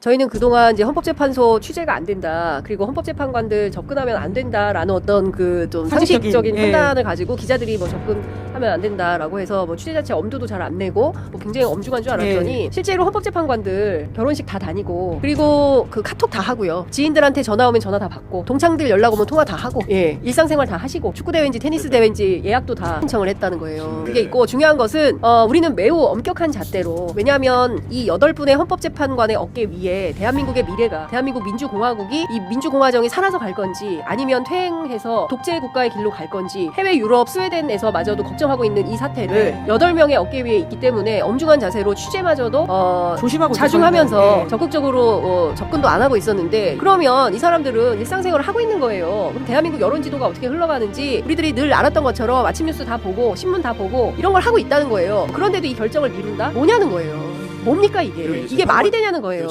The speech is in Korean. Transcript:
저희는 그동안 이제 헌법재판소 취재가 안 된다. 그리고 헌법재판관들 접근하면 안 된다라는 어떤 그 좀 상식적인, 예. 판단을 가지고 기자들이 뭐 접근하면 안 된다라고 해서 뭐 취재 자체 엄두도 잘 안 내고 뭐 굉장히 엄중한 줄 알았더니 실제로 헌법재판관들 결혼식 다 다니고 그리고 그 카톡 다 하고요. 지인들한테 전화 오면 전화 다 받고 동창들 연락 오면 통화 다 하고 예 일상생활 다 하시고 축구 대회인지 테니스 대회인지 예약도 다 신청을 했다는 거예요. 그게 있고 중요한 것은 어, 우리는 매우 엄격한 잣대로 왜냐하면 이 여덟 분의 헌법재판관의 어깨 위에 대한민국의 미래가 대한민국 민주공화국이 이 민주공화정이 살아서 갈 건지 아니면 퇴행해서 독재 국가의 길로 갈 건지 해외 유럽 스웨덴에서 마저도 걱정하고 있는 이 사태를 네. 여덟 명의 어깨 위에 있기 때문에 엄중한 자세로 취재마저도 어, 조심하고 자중하면서 예. 적극적으로 어, 접근도 안 하고 있었는데 그러면 이 사람들은 일상생활을 하고 있는 거예요. 그럼 대한민국 여론 지도가 어떻게 흘러가는지 우리들이 늘 알았던 것처럼 아침 뉴스 다 보고 신문 다 보고 이런 걸 하고 있다는 거예요. 그런데도 이 결정을 미룬다? 뭐냐는 거예요. 뭡니까 이게? 이게 말이 되냐는 거예요.